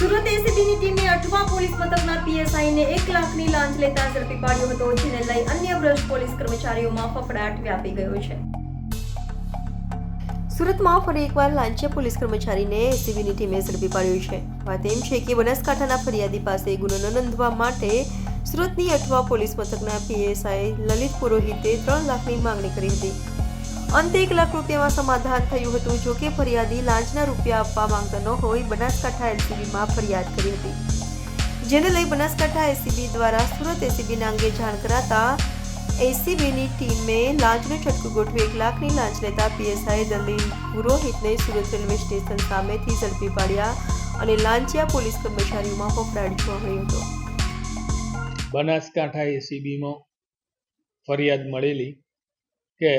સુરત એસીબીની ટીમે અઠવા પોલીસ મથકના પીએસઆઈને એક લાખની લાંચ લેતા ઝડપી પાડ્યો હતો, જેને લઈ અન્ય ભ્રષ્ટ પોલીસ કર્મચારીઓમાં ફફડાટ વ્યાપી ગયો છે. સુરતમાં ફરી એકવાર લાંચિયા પોલીસ કર્મચારીને એસીબીની ટીમે ઝડપી પાડ્યો છે. વાત એમ છે કે બનાસકાંઠાના ફરિયાદી પાસે ગુનો નોંધવા માટે સુરતની અઠવા પોલીસ મથકના પીએસઆઈ લલિત પુરોહિતે ત્રણ લાખની માંગણી કરી હતી. અંતે એક લાખ રૂપિયામાં સમાધાન થયું હતું, જો કે ફરિયાદી લાંચના રૂપિયા આપવા માંગતો ન હોય, બનાસકાંઠા એલસીબીમાં ફરિયાદ કરી હતી. જેને લઈ બનાસકાંઠા એસીબી દ્વારા સુરત એસીબીના અંગે જાણ કરાતા એસીબીની ટીમે લાંચનો છટકું ગોઠવી એક લાખની લાંચ લેતા પીએસઆઈ દલીલ પુરોહિતને સુરત રેલવે સ્ટેશન સામેથી ઝડપી પાડ્યા અને લાંચિયા પોલીસ કર્મચારીઓમાં ફફડાટ મળ્યો હતો. બનાસકાંઠા એસીબીમાં ફરિયાદ મળેલી કે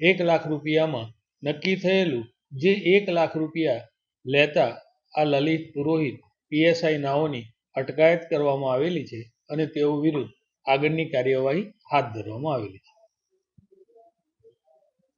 એક લાખ રૂપિયામાં નક્કી થયેલું જે એક લાખ રૂપિયા લેતા આ લલિત પુરોહિત પીએસઆઈ નાઓની અટકાયત કરવામાં આવેલી છે અને તેઓ વિરુદ્ધ આગળની કાર્યવાહી હાથ ધરવામાં આવેલી છે.